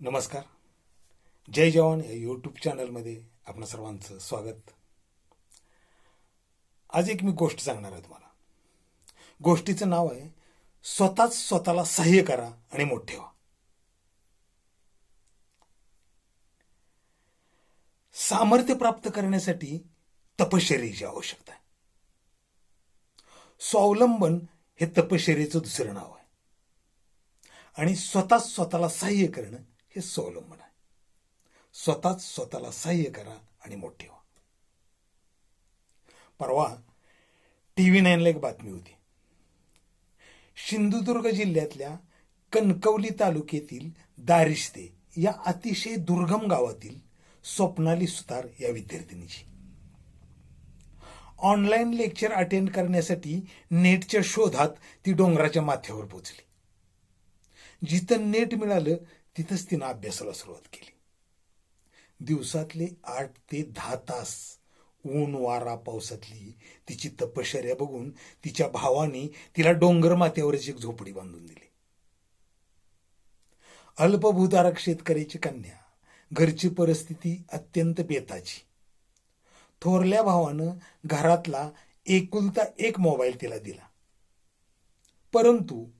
नमस्कार. जय जवान या यूट्यूब चॅनलमध्ये आपण सर्वांचं स्वागत. आज एक मी गोष्ट सांगणार आहे तुम्हाला. गोष्टीचं नाव आहे स्वतःच स्वतःला सहाय्य करा आणि मोठे व्हा सामर्थ्य प्राप्त करण्यासाठी तपश्चर्याची आवश्यकता आहे स्वावलंबन हे तपश्चर्याचं दुसरं नाव आहे. आणि स्वतःच स्वतःला सहाय्य करणं हे स्वावलंबन आहे स्वतःच स्वतःला सहाय्य करा आणि मोठे व्हा परवा टी व्ही नाईनला एक बातमी होती. सिंधुदुर्ग जिल्ह्यातल्या कणकवली तालुक्यातील दारिस्ते या अतिशय दुर्गम गावातील स्वप्नाली सुतार या विद्यार्थिनीची. ऑनलाईन लेक्चर अटेंड करण्यासाठी नेटच्या शोधात ती डोंगराच्या माथ्यावर पोचली जिथं नेट मिळालं तिथंच तिनं अभ्यासाला सुरुवात केली. दिवसातले आठ ते दहा तास ऊन वारा पावसातली तिची तपश्चर्या बघून तिच्या भावाने तिला डोंगर माथ्यावरच एक झोपडी बांधून दिली. अल्पभूधारक शेतकऱ्याची कन्या घरची परिस्थिती अत्यंत बेताची. थोरल्या भावानं घरातला एकुलता एक मोबाईल तिला दिला. परंतु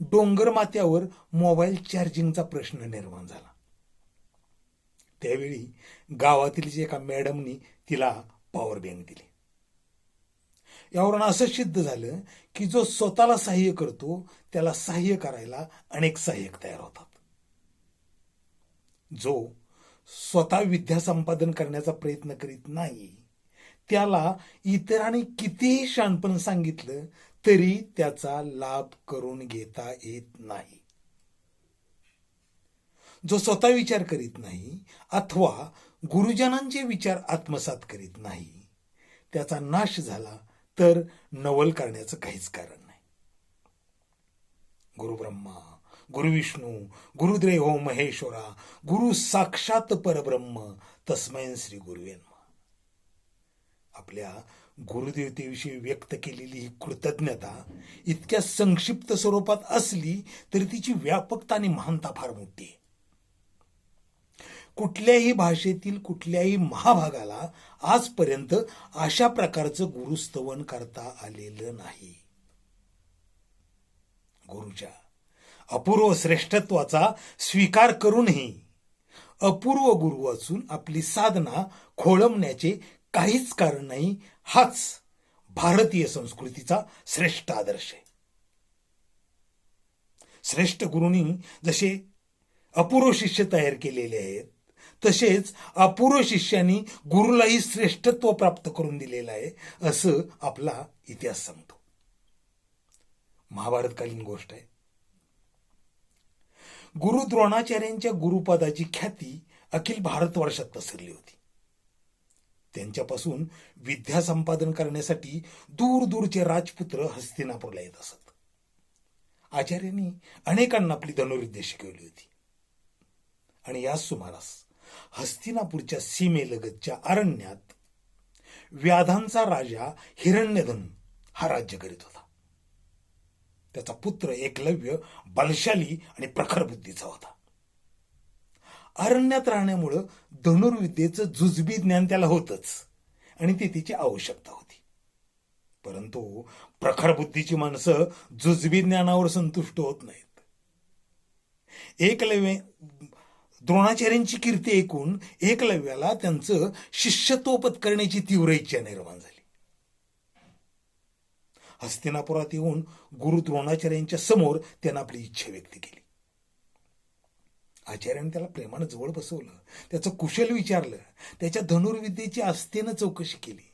डोंगर माथ्यावर मोबाईल चार्जिंगचा प्रश्न निर्माण झाला. त्यावेळी गावातील एका मॅडमनी तिला पॉवर बँक दिली. यावरून असं सिद्ध झालं की जो स्वतःला सहाय्य करतो त्याला सहाय्य करायला अनेक सहाय्यक तयार होतात. जो स्वतः विद्या संपादन करण्याचा प्रयत्न करीत नाही त्याला इतरांनी कितीही शानपण सांगितलं तरी त्याचा लाभ करून घेता येत नाही. जो स्वतः विचार करीत नाही अथवा गुरुजनांचे विचार आत्मसात करीत नाही त्याचा नाश झाला तर नवल करण्याचं काहीच कारण नाही. गुरु ब्रह्मा गुरु विष्णू गुरुदेव हो महेश्वरा गुरु साक्षात परब्रह्म तस्मयन श्री गुरुवेन्मा आपल्या गुरुदेवतेविषयी व्यक्त केलेली ही कृतज्ञता इतक्या संक्षिप्त स्वरूपात असली तरी तिची व्यापकता आणि महानता फार मोठी आहे. कुठल्याही भाषेतील कुठल्याही महाभागाला आजपर्यंत अशा प्रकारचं गुरुस्तवन करता आलेलं नाही. गुरुच्या अपूर्व श्रेष्ठत्वाचा स्वीकार करूनही अपूर्व गुरु असून आपली साधना खोळंबण्याचे काहीच कारण नाही हाच भारतीय संस्कृतीचा श्रेष्ठ आदर्श आहे. श्रेष्ठ गुरुंनी जसे अपूर्व शिष्य तयार केलेले आहेत तसेच अपूर्व शिष्यांनी गुरुलाही श्रेष्ठत्व प्राप्त करून दिलेलं आहे असं आपला इतिहास सांगतो. महाभारतकालीन गोष्ट आहे. गुरु द्रोणाचार्यांच्या गुरुपदाची ख्याती अखिल भारतवर्षात पसरली होती. त्यांच्यापासून विद्या संपादन करण्यासाठी दूर दूरचे राजपुत्र हस्तिनापूरला येत असत. आचार्यांनी अनेकांना आपली धनुर्विद्या शिकवली होती. आणि याच सुमारास हस्तिनापूरच्या सीमेलगतच्या अरण्यात व्याधांचा राजा हिरण्यधन हा राज्य करीत होता. त्याचा पुत्र एकलव्य बलशाली आणि प्रखर बुद्धीचा होता. अरण्यात राहण्यामुळं धनुर्विद्येचं जुजबी ज्ञान त्याला होतच. आणि ती तिची आवश्यकता होती. परंतु प्रखर बुद्धीची माणसं जुजबी ज्ञानावर संतुष्ट होत नाहीत. एकलव्य द्रोणाचार्यांची कीर्ती ऐकून एकलव्याला त्यांचं शिष्यत्वपत करण्याची तीव्र इच्छा निर्माण झाली. हस्तिनापुरात येऊन गुरु द्रोणाचार्यांच्या समोर त्यानं आपली इच्छा व्यक्त केली. आचार्याने त्याला प्रेमानं जवळ बसवलं. त्याचं कुशल विचारलं. त्याच्या धनुर्विद्येची आस्थेनं चौकशी केली.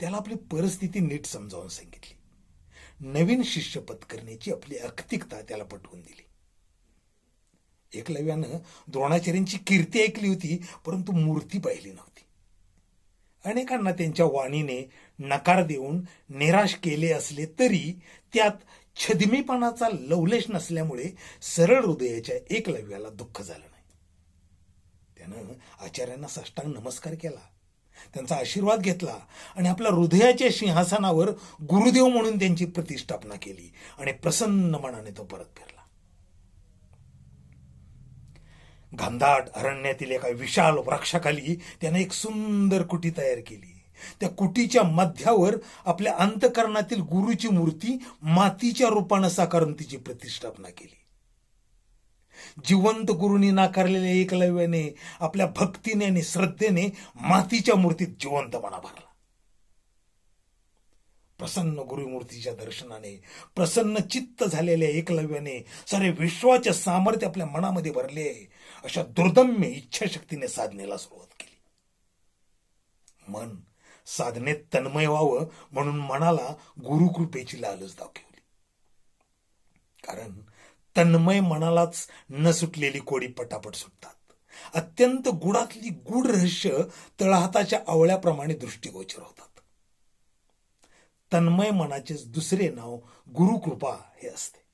त्याला आपली परिस्थिती नीट समजावून सांगितली. नवीन शिष्य पत्करण्याची आपली अक्तिकता त्याला पटवून दिली. एकलव्यानं द्रोणाचार्यांची कीर्ती ऐकली होती परंतु मूर्ती पाहिली नव्हती. अनेकांना त्यांच्या वाणीने नकार देऊन निराश केले असले तरी त्यात छदमीपणाचा लवलेश नसल्यामुळे सरळ हृदयाच्या एकलव्याला दुःख झालं नाही. त्यानं आचार्यांना साष्टांग नमस्कार केला. त्यांचा आशीर्वाद घेतला आणि आपल्या हृदयाच्या सिंहासनावर गुरुदेव म्हणून त्यांची प्रतिष्ठापना केली आणि प्रसन्न मनाने तो परत फिरला. घनदाट अरण्यातील एका विशाल वृक्षाखाली त्याने एक सुंदर कुटी तयार केली. त्या कुटीच्या मध्यावर आपल्या अंतकरणातील गुरुची मूर्ती मातीच्या रूपानं साकारून तिची प्रतिष्ठापना केली. जिवंत गुरुनी नाकारलेल्या एकलव्याने आपल्या भक्तीने आणि श्रद्धेने मातीच्या मूर्तीत जिवंतपणा भरला. प्रसन्न गुरुमूर्तीच्या दर्शनाने प्रसन्न चित्त झालेल्या एकलव्याने सारे विश्वाचे सामर्थ्य आपल्या मनामध्ये भरले अशा दुर्दम्य इच्छाशक्तीने साधनेला सुरुवात केली. मन साधनेत तन्मय व्हावं म्हणून मनाला गुरुकृपेची लालच दाखवली. कारण तन्मय मनालाच न सुटलेली कोडी पटापट सुटतात. अत्यंत गुडातली गुढ रहस्य तळहाताच्या आवळ्याप्रमाणे दृष्टीगोचर होतात. तन्मय मनाचेच दुसरे नाव गुरुकृपा हे असते.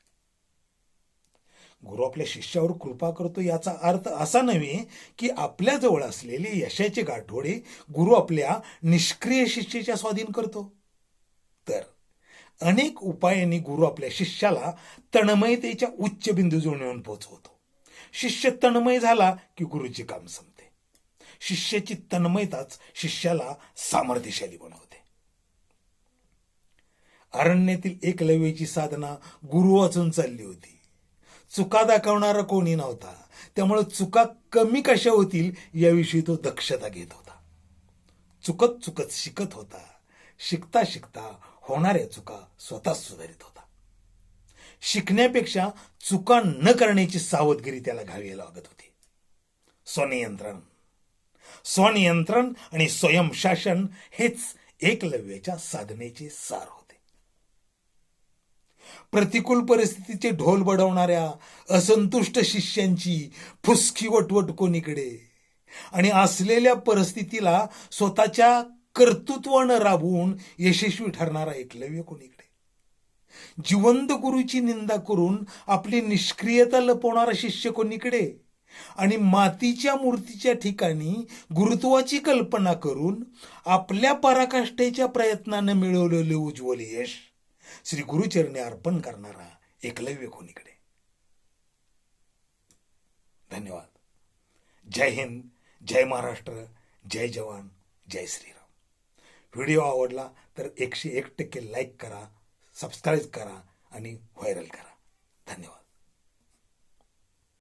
गुरु आपल्या शिष्यावर कृपा करतो याचा अर्थ असा नव्हे की आपल्या जवळ यशाची गाठोडे गुरु आपल्या निष्क्रिय शिष्याच्या स्वाधीन करतो. तर अनेक उपायांनी गुरु आपल्या शिष्याला तणमयतेच्या उच्च बिंदूजवळ नेऊन पोहोचवतो. शिष्य तन्मय झाला की गुरुचे काम संपते. शिष्याची तन्मयताच शिष्याला सामर्थ्यशाली बनवते. अरण्यातील एकलव्याची साधना गुरु वाचून चालली होती. चुका दाखवणारा कोणी नव्हता. त्यामुळे चुका कमी कशा होतील याविषयी तो दक्षता घेत होता. चुकत चुकत शिकत होता. शिकता शिकता होणाऱ्या चुका स्वतःच सुधारित होता. शिकण्यापेक्षा चुका न करण्याची सावधगिरी त्याला घ्यावी लागत होती. स्वनियंत्रण. स्वनियंत्रण आणि स्वयंशासन हेच एकलव्याच्या साधनेचे सार होते. प्रतिकूल परिस्थितीचे ढोल बडवणाऱ्या असंतुष्ट शिष्यांची फुसकी वटवट कोणीकडे? आणि असलेल्या परिस्थितीला स्वतःच्या कर्तृत्वानं राबवून यशस्वी ठरणारा एकलव्य कोणीकडे? जिवंत गुरुची निंदा करून आपली निष्क्रियता लपवणारा शिष्य कोणीकडे? आणि मातीच्या मूर्तीच्या ठिकाणी गुरुत्वाची कल्पना करून आपल्या पराकाष्ठेच्या प्रयत्नानं मिळवलेले उज्ज्वल यश श्री गुरुचरणी अर्पण करणारा एकलव्य कोणीकडे? धन्यवाद. जय हिंद जय महाराष्ट्र जय जवान जय श्रीराम. व्हिडिओ आवडला तर एकशे एक टक्के लाईक करा सबस्क्राईब करा आणि व्हायरल करा. धन्यवाद.